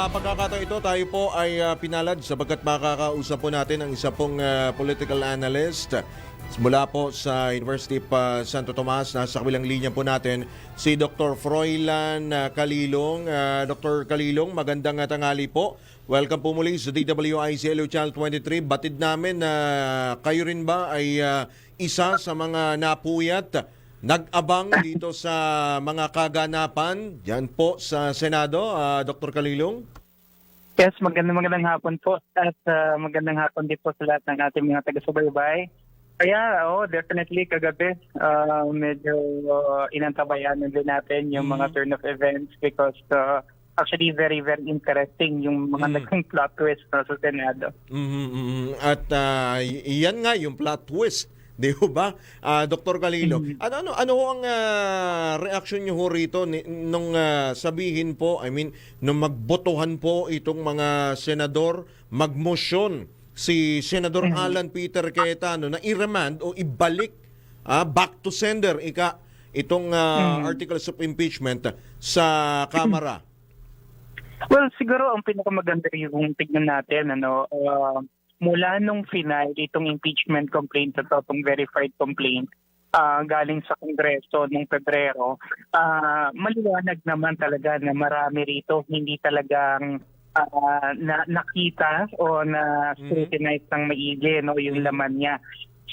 Pagkakataon ito, tayo po ay ah, pinalad sapagkat makakausap po natin ang isa pong ah, political analyst mula po sa University of ah, Santo Tomas. Nasa kabilang linya po natin si Dr. Froilan Kalilong. Ah, Dr. Kalilong, magandang tanghali po. Welcome po muli sa DWIC LO Channel 23. Batid namin na kayo rin ba ay ah, isa sa mga napuyat Nag-abang dito sa mga kaganapan diyan po sa Senado, ah, Dr. Kalilong. Yes, magandang magandang hapon po at ah, magandang hapon din po sa lahat ng ating mga taga-subaybay. Kaya, oh, definitely kagabi, ah, medyo uh, inantabayanan din natin yung mga turn of events because ah, actually very, very interesting yung mga Mm. naging plot twist no, sa Senado. Mhm, mhm. At y- yan nga yung plot twist. Di ho ba? Ah, Dr. Kalilong, ano ano ano ho ang ah, reaction niyo ho rito ni, nung ah, sabihin po, I mean, nung magbotohan po itong mga senador, magmosyon si Senador Alan Peter Cayetano na i-remand o ibalik ah, back to sender ika itong ah, articles of impeachment sa Kamara. Well, siguro ang pinakamaganda yung tignan natin, ano, uh, mula nung final, itong impeachment complaint at itong verified complaint, ah, galing sa Kongreso nung Pebrero, ah, maliwanag naman talaga na marami rito hindi talagang ah, na, nakita o na scrutinize ng maigi no, yung laman niya.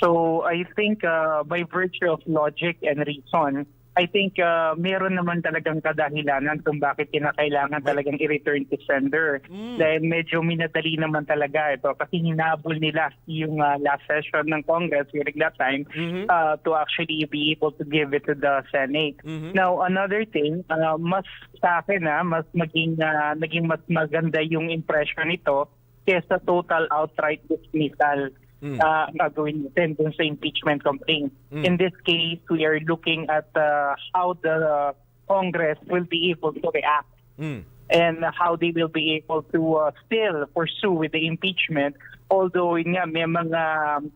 So I think uh, by virtue of logic and reason, I think uh, meron naman talagang kadahilanan kung bakit kinakailangan talagang i-return to sender. Mm. Dahil medyo minadali naman talaga ito kasi hinabol nila yung uh, last session ng Congress during that time Mhm. uh, to actually be able to give it to the Senate. Mhm. Now, another thing, uh, mas sa akin na mas maging uh, naging mas maganda yung impression nito kesa total outright dismissal Mm. uh, gagawin natin dun sa impeachment complaint. Mm. In this case, we are looking at uh, how the Congress will be able to react Mm. and how they will be able to uh, still pursue with the impeachment although yun nga may mga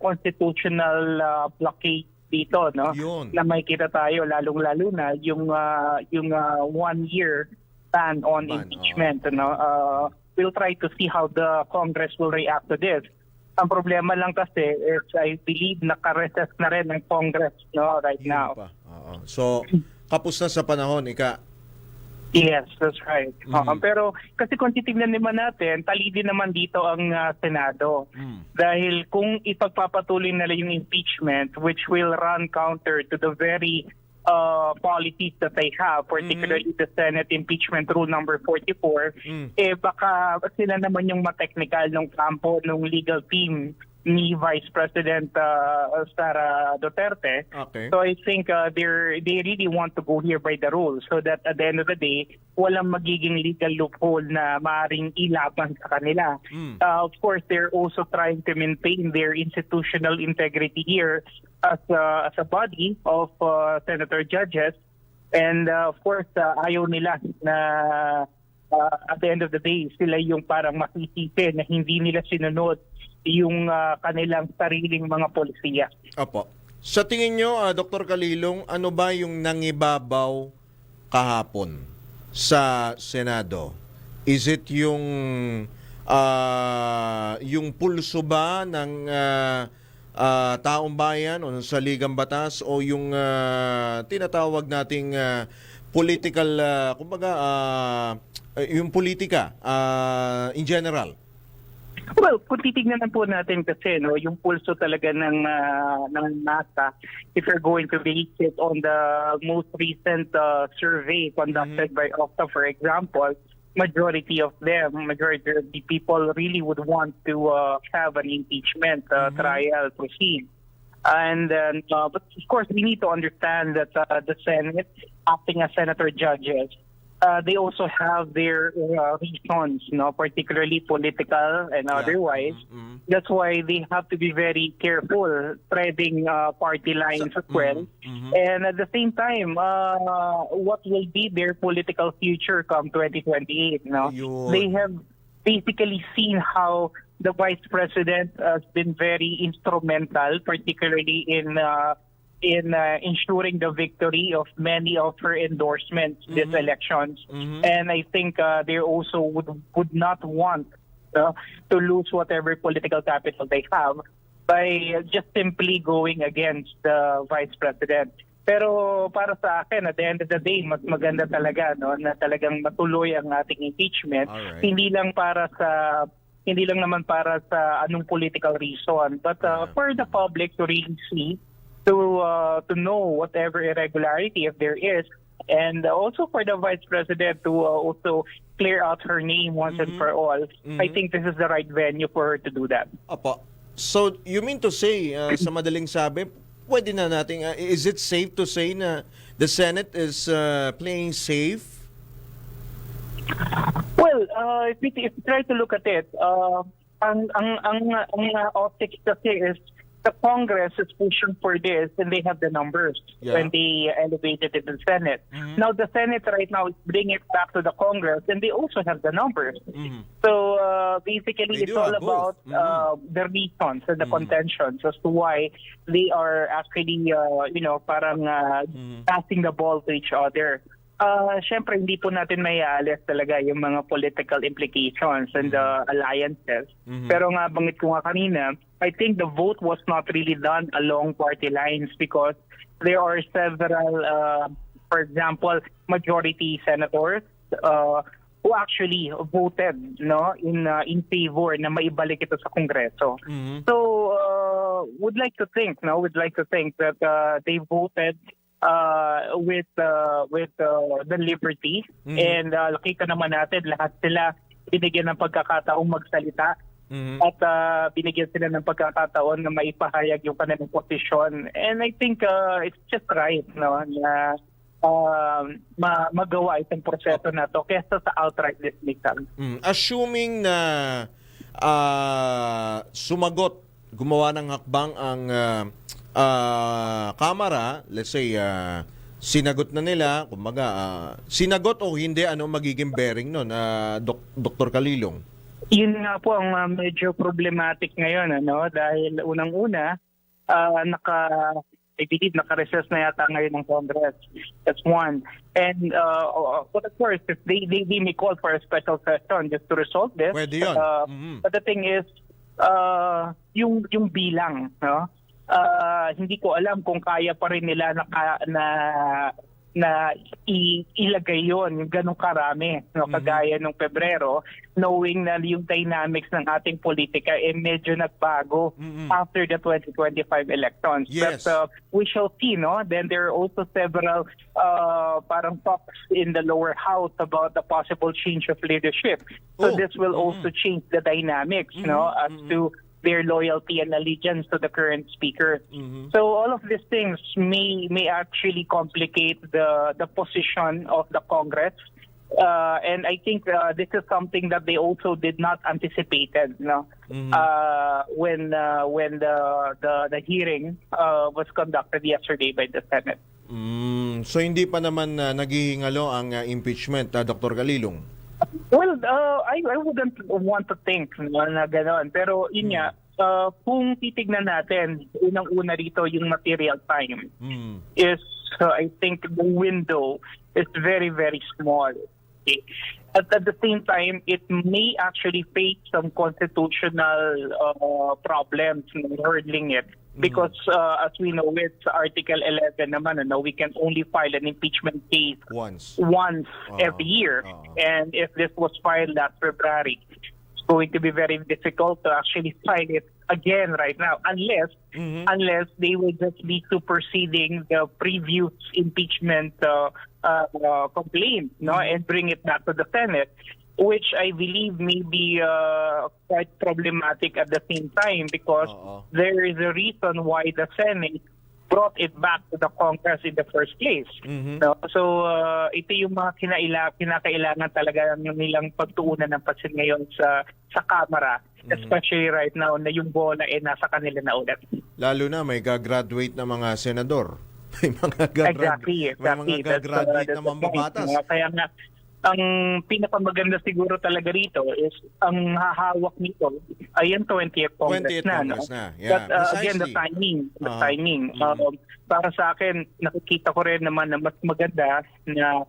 constitutional uh, blockade dito no Yun. na may kita tayo lalong-lalo na yung uh, yung uh, one year ban on Ban, impeachment no uh, we'll try to see how the Congress will react to this ang problema lang kasi is I believe naka-recess na rin ng Congress no right Yun now pa. Oo. So, kapos na sa panahon, ika. Yes, that's right. Mhm. Oo, pero kasi kung titignan naman natin, tali din naman dito ang ah, Senado. Mm. Dahil kung ipagpapatuloy nila yung impeachment, which will run counter to the very uh, policies that they have, particularly the Senate impeachment rule number 44, Mm. eh baka sila naman yung matechnical ng kampo ng legal team ni Vice President uh, Sara Duterte. Okay. So I think uh, they're they really want to go here by the rules so that at the end of the day, walang magiging legal loophole na maaring ilaban sa kanila. Mm. Uh, of course, they're also trying to maintain their institutional integrity here as a, as a body of uh, senator judges. And uh, of course, uh, ayaw nila na uh, at the end of the day, sila yung parang masisisi na hindi nila sinunod yung uh, kanilang sariling mga polisiya. Opo. Sa tingin nyo, ah, Dr. Kalilong, ano ba yung nangibabaw kahapon sa Senado? Is it yung ah, yung pulso ba ng ah, ah, taong bayan o ng saligang batas o yung ah, tinatawag nating ah, political, ah, kumbaga, ah, yung politika ah, in general? Well, kung titignan na po natin kasi no, yung pulso talaga ng ah, ng NASA, if you're going to base it on the most recent ah, survey conducted by Okta, for example, majority of them, majority of the people really would want to uh, have an impeachment uh, trial proceed. And then, uh, but of course, we need to understand that uh, the Senate, acting as senator judges, uh, they also have their uh, reasons, no, particularly political and otherwise. Mhm. That's why they have to be very careful treading uh, party lines as well. mhm. And at the same time, uh, what will be their political future come 2028? No, Yun. they have basically seen how the vice president has been very instrumental, particularly in uh, in uh, ensuring the victory of many of her endorsements this elections. Mhm. And I think uh, they also would would not want uh, to lose whatever political capital they have by just simply going against the vice president. Pero para sa akin, at the end of the day, mas maganda talaga no, na talagang matuloy ang ating impeachment. Alright. Hindi lang para sa hindi lang naman para sa anong political reason, but uh, Yeah. for the public to really see, to uh, to know whatever irregularity if there is, and also for the vice president to uh, also clear out her name once and Mhm. for all. I Mhm. think this is the right venue for her to do that. Apo. So, you mean to say, uh, sa madaling sabi, pwede na natin, uh, is it safe to say na the Senate is uh, playing safe? Well, uh, if, we, if we try to look at it, uh, ang ang ang ang uh, optics kasi is the Congress is pushing for this, and they have the numbers Yeah. when they elevated it in the Senate. Mhm. Now the Senate right now is bringing it back to the Congress, and they also have the numbers. Mhm. So uh, basically, They it's all about both. uh, the reasons and the Mhm. contentions as to why they are actually, uh, you know, parang uh, Mhm. passing the ball to each other. Uh, Siyempre, hindi po natin may aalis talaga yung mga political implications and the alliances. Mhm. Pero nga, bangit ko nga kanina, I think the vote was not really done along party lines because there are several, uh, for example, majority senators uh, who actually voted no in uh, in favor na maibalik ito sa Kongreso. Mhm. So uh, would like to think, no, would like to think that uh, they voted uh, with uh, with uh, the liberty Mhm. and uh, nakita naman natin lahat sila binigyan ng pagkakataong magsalita Mhm. at uh, binigyan sila ng pagkakataon na maipahayag yung kanilang posisyon. And I think uh, it's just right no na uh, ma- magawa itong proseso na to kesa sa outright dismissal. Mm, Assuming na ah, sumagot, gumawa ng hakbang ang ah, ah, Kamara, let's say, ah, sinagot na nila, kumbaga, ah, sinagot o hindi, ano magiging bearing nun, ah, Dok- Dr. Kalilong? Yun nga po ang uh, medyo problematic ngayon ano dahil unang-una uh, naka I believe naka-recess na yata ngayon ng Congress. That's one. And uh, but of course, if they, they, they may call for a special session just to resolve this. Pwede yun. Uh, Mhm. But the thing is, uh, yung, yung bilang, no? Uh, hindi ko alam kung kaya pa rin nila na, na na i- ilagay yon yung ganong karami no Mhm. kagaya nung Pebrero knowing na yung dynamics ng ating politika eh medyo nagbago Mhm. after the 2025 elections Yes. but uh, we shall see no then there are also several uh, parang talks in the lower house about the possible change of leadership so Oh. this will Mhm. also change the dynamics no Mhm. as Mhm. to their loyalty and allegiance to the current speaker Mhm. so all of these things may may actually complicate the the position of the Congress. Uh, and I think uh, this is something that they also did not anticipated, no, Mhm. uh, when uh, when the the, the hearing uh, was conducted yesterday by the Senate. Mm, so hindi pa naman uh, naghihingalo ang ah, impeachment, ah, Dr. Kalilong? Well, uh, I, I wouldn't want to think no, na gano'n. Pero yun nga, uh, kung titignan natin, unang-una rito yung material time. Mm. is uh, I think the window is very very small. Okay? At, at the same time, it may actually face some constitutional uh, problems in hurdling it. Because uh, as we know, it's Article 11 naman, ano, we can only file an impeachment case Once. once Ah, every year. ah. And if this was filed last February, it's going to be very difficult to actually file it again right now, unless Mhm. unless they will just be superseding the previous impeachment uh, uh, uh, complaint, no, Mm-hmm. and bring it back to the Senate, which I believe may be uh, quite problematic at the same time because Oo. there is a reason why the Senate brought it back to the Congress in the first place. Mhm. No? So, uh, ito yung mga kinaila, kinakailangan talaga yung nilang pagtuunan ng pansin ngayon sa sa Kamara, Mhm. especially right now na yung bola eh nasa kanila na ulit. Lalo na may gagraduate na mga senador. May mga gagrad- Exactly, may exactly. mga gagraduate na the point, mambabatas. no? Kaya nga, ang pinakamaganda siguro talaga rito is ang hahawak nito ay yung 20th Congress 20th na. Congress no? na. Yeah, But uh, again, the timing. The Ah. timing. Mhm. Um, para sa akin, nakikita ko rin naman na mas maganda na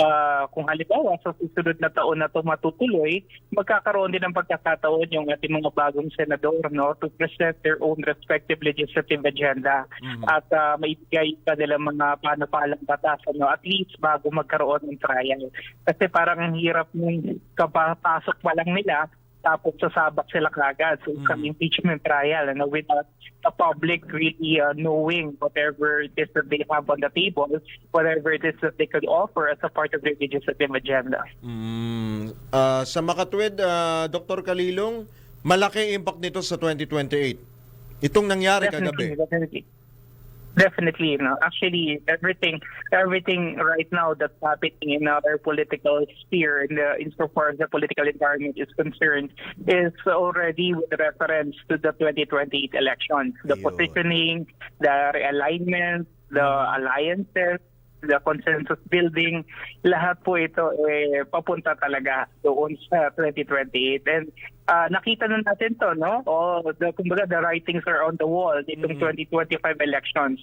ah, kung halimbawa sa susunod na taon na ito matutuloy, magkakaroon din ng pagkakataon yung ating mga bagong senador no, to present their own respective legislative agenda Mhm. at uh, maibigay pa nila mga paano-palang batas ano, at least bago magkaroon ng trial. Kasi parang ang hirap nung kapapasok pa lang nila tapos sasabak sila kagad sa isang Mm. impeachment trial ano, without the public really uh, knowing whatever it is that they have on the table, whatever it is that they could offer as a part of their legislative agenda. Mm, ah, sa makatwid, ah, Dr. Kalilong, malaki impact nito sa 2028. Itong nangyari Definitely, kagabi. definitely. Definitely, you know, actually everything everything right now that's happening in our political sphere in the insofar as the political environment is concerned is already with reference to the 2028 elections. The Ayun. positioning, the realignment, the alliances, the consensus building, lahat po ito eh, papunta talaga doon sa 2028. And ah, nakita na natin to, no? O, the, kumbaga, the writings are on the wall itong 2025 elections.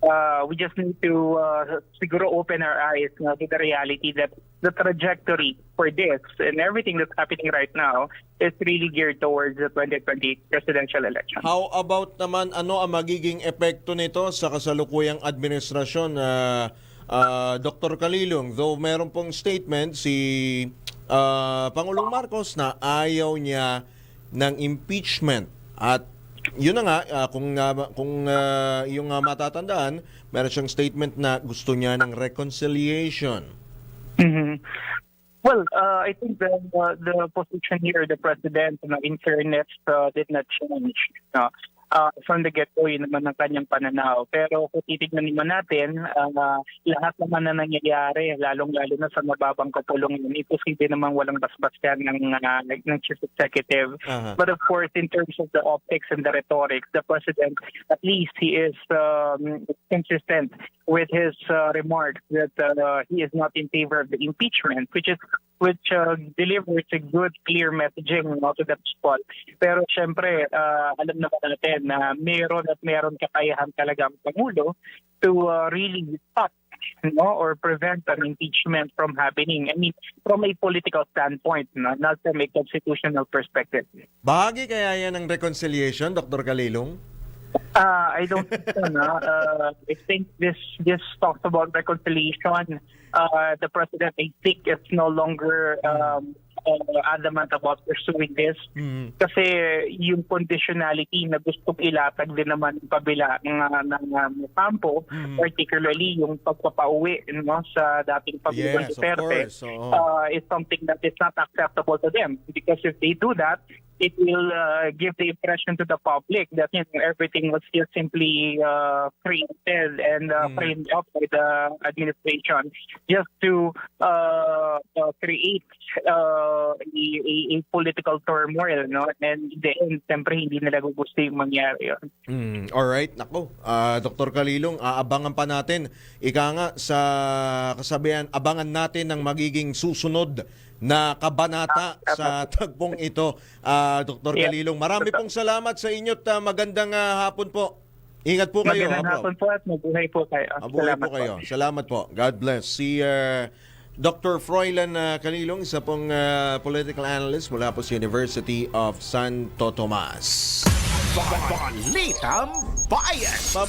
Uh, we just need to uh, siguro open our eyes no, to the reality that the trajectory for this and everything that's happening right now is really geared towards the 2028 presidential election. How about naman ano ang magiging epekto nito sa kasalukuyang administrasyon na Dr. Kalilong? Though meron pong statement si ah, Pangulong Marcos na ayaw niya ng impeachment at yun na nga ah, kung ah, kung ah, yung ah, matatandaan meron siyang statement na gusto niya ng reconciliation. Mhm. Well, uh, I think the uh, the position here, the president, no, in fairness, uh, did not change. No? Uh, from the get-go, yun naman ang kanyang pananaw. Pero kung titignan naman natin, uh, lahat naman na nangyayari, lalong-lalo na sa mababang kapulong yun, imposible naman walang basbas yan ng, uh, ng chief executive. Aha. But of course, in terms of the optics and the rhetoric, the president, at least he is um, consistent with his uh, remarks that uh, he is not in favor of the impeachment, which is which uh, delivers a good, clear messaging no, to that spot. Pero syempre, uh, alam naman natin na meron at meron kakayahan talaga ang Pangulo to uh, really stop no, or prevent an impeachment from happening. I mean, from a political standpoint, no, not from a constitutional perspective. Bahagi kaya yan ng reconciliation, Dr. Kalilong? Uh, I don't think so. Uh, I think this this talks about reconciliation. Uh, the president, I think, is no longer um, uh, adamant about pursuing this. Mhm. Kasi yung conditionality na gustong ilatag din naman ng kabila ng, ng um, kampo, Mhm. particularly yung pagpapauwi no, sa dating Pangulong Yes, Duterte, course. Oo. uh, is something that is not acceptable to them. Because if they do that, it will uh, give the impression to the public that you know, everything was just simply uh, created and uh, Mm. framed up by the administration just to uh, uh, create uh, a, a political turmoil. No? And in the end, siyempre, hindi nila gusto yung mangyari yun. Mm, all right, nako. Ah, Dr. Kalilong, aabangan pa natin. Ika nga sa kasabihan, abangan natin ng magiging susunod na kabanata sa tagpong ito. Ah, Dr. Yeah. Kalilong, marami pong salamat sa inyo at ah, magandang ah, hapon po. Ingat po kayo. Magandang Apo. hapon po at mabuhay po kayo. Mabuhay Salamat po kayo. Salamat po. God bless. Si uh, Dr. Froilan uh, Kalilong, isa pong uh, political analyst mula po sa University of Santo Tomas. Balitang Bayan! Babalik